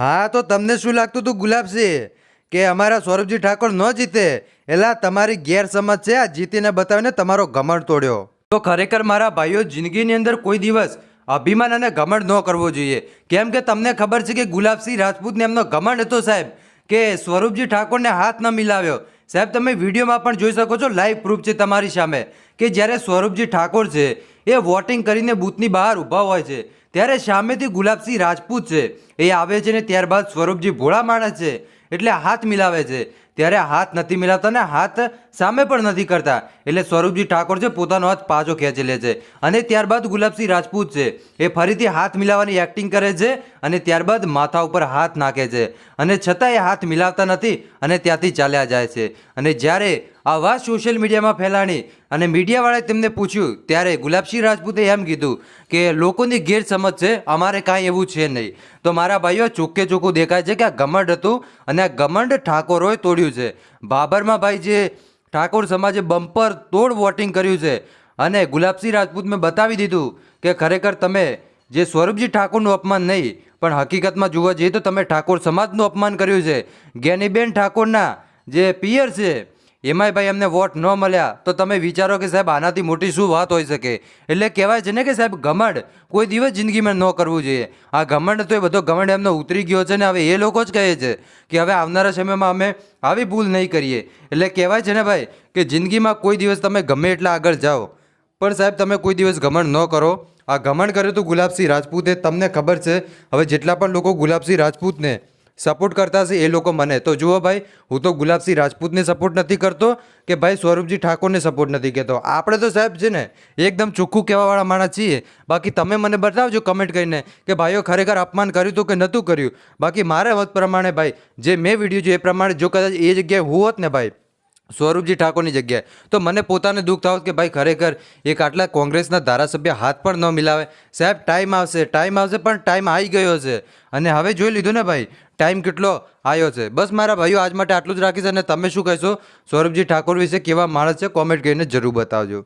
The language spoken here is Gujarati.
હા, તો તમને શું લાગતું હતું ગુલાબસિંહ? કે અમારા સૌરભજી ઠાકોર ન જીતે? એલા, તમારી ગેરસમજ છે, આ જીતીને બતાવીને તમારો ઘમંડ તોડ્યો. તો ખરેખર મારા ભાઈઓ, જિંદગીની અંદર કોઈ દિવસ અભિમાન અને ઘમંડ ન કરવો જોઈએ. કેમ કે તમને ખબર છે કે ગુલાબસિંહ રાજપૂતને એમનો ઘમંડ હતો, સાહેબ, કે સ્વરૂપજી ઠાકોરને હાથ ન મિલાવ્યો. સાહેબ, તમે વિડીયોમાં પણ જોઈ શકો છો લાઈવ પ્રૂફ છે તમારી સામે, કે જ્યારે સ્વરૂપજી ઠાકોર છે એ વોટિંગ કરીને બૂથની બહાર ઊભા હોય છે. ત્યારે સામેથી ગુલાબસિંહ રાજપૂત છે. એ આવે છે ને ત્યારબાદ સ્વરૂપજી ભોળા માણસ છે. એટલે હાથ મિલાવે છે. ત્યારે હાથ નથી મિલાવતા ને હાથ સામે પણ નથી કરતા. એટલે સ્વરૂપજી ઠાકોર છે પોતાનો હાથ પાછો ખેંચી લે છે. અને ત્યારબાદ ગુલાબસિંહ રાજપૂત છે. એ ફરીથી હાથ મિલાવવાની એક્ટિંગ કરે છે અને ત્યારબાદ માથા ઉપર હાથ નાખે છે. અને છતાં એ હાથ મિલાવતા નથી અને ત્યાંથી ચાલ્યા જાય છે. અને જ્યારે આ વાત સોશિયલ મીડિયામાં ફેલાણી અને મીડિયાવાળાએ તેમને પૂછ્યું, ત્યારે ગુલાબસિંહ રાજપૂતે એમ કીધું કે લોકોની ગેરસમજ છે, અમારે કાંઈ એવું છે નહીં. તો મારા ભાઈઓ, ચોખ્ખે ચોખ્ખું દેખાય છે કે આ ગમંડ હતું અને આ ગમંડ ઠાકોરોએ તોડ્યું છે. બાબરમાં ભાઈ જે ઠાકોર સમાજે બમ્પર તોડ વોટિંગ કર્યું છે અને ગુલાબસિંહ રાજપૂત મેં બતાવી દીધું કે ખરેખર તમે જે સ્વરૂપજી ઠાકોરનું અપમાન નહીં, પણ હકીકતમાં જોવા જઈએ તો તમે ઠાકોર સમાજનું અપમાન કર્યું છે. જ્ઞાનીબેન ઠાકોરના જે પિયર છે એમાંય ભાઈ એમને વોટ ન મળ્યા તો તમે વિચારો કે સાહેબ આનાથી મોટી શું વાત હોઈ શકે? એટલે કહેવાય છે ને કે સાહેબ ઘમંડ કોઈ દિવસ જિંદગીમાં ન કરવું જોઈએ. આ ઘમંડ તો એ બધો ઘમંડ એમનો ઉતરી ગયો છે ને હવે એ લોકો જ કહે છે કે હવે આવનારા સમયમાં અમે આવી ભૂલ નહીં કરીએ. એટલે કહેવાય છે ને ભાઈ કે જિંદગીમાં કોઈ દિવસ તમે ગમે એટલા આગળ જાઓ. પણ સાહેબ તમે કોઈ દિવસ ઘમંડ ન કરો. આ ઘમંડ કર્યું હતું ગુલાબસિંહ રાજપૂતે, તમને ખબર છે, હવે જેટલા પણ લોકો ગુલાબસિંહ રાજપૂતને સપોર્ટ કરતા હશે એ લોકો મને. તો જુઓ ભાઈ, હું તો ગુલાબસિંહ રાજપૂતને સપોર્ટ નથી કરતો કે ભાઈ સ્વરૂપજી ઠાકોરને સપોર્ટ નથી કહેતો. આપણે તો સાહેબ છે ને, એકદમ ચોખ્ખું કહેવાવાળા માણસ છીએ. બાકી તમે મને બતાવજો કમેન્ટ કરીને કે ભાઈઓ ખરેખર અપમાન કર્યું હતું કે નહોતું કર્યું. બાકી મારા મત પ્રમાણે ભાઈ, જે મેં વીડિયો જોયો એ પ્રમાણે જો કદાચ એ જગ્યાએ હું હોત ને ભાઈ સ્વરૂપજી ઠાકોરની જગ્યાએ. તો મને પોતાને દુઃખ થાવ કે ભાઈ ખરેખર એક આટલા કોંગ્રેસના ધારાસભ્ય હાથ પણ ન મિલાવે. સાહેબ, ટાઈમ આવશે ટાઈમ આવશે, પણ ટાઈમ આવી ગયો છે. અને હવે જોઈ લીધું ને ભાઈ, ટાઈમ કેટલો આવ્યો છે. બસ મારા ભાઈઓ, આજ માટે આટલું જ રાખીશ અને તમે શું કહેશો? સૌરભજી ઠાકોર વિશે કેવા માણસ છે કોમેન્ટ કરીને જરૂર બતાવજો.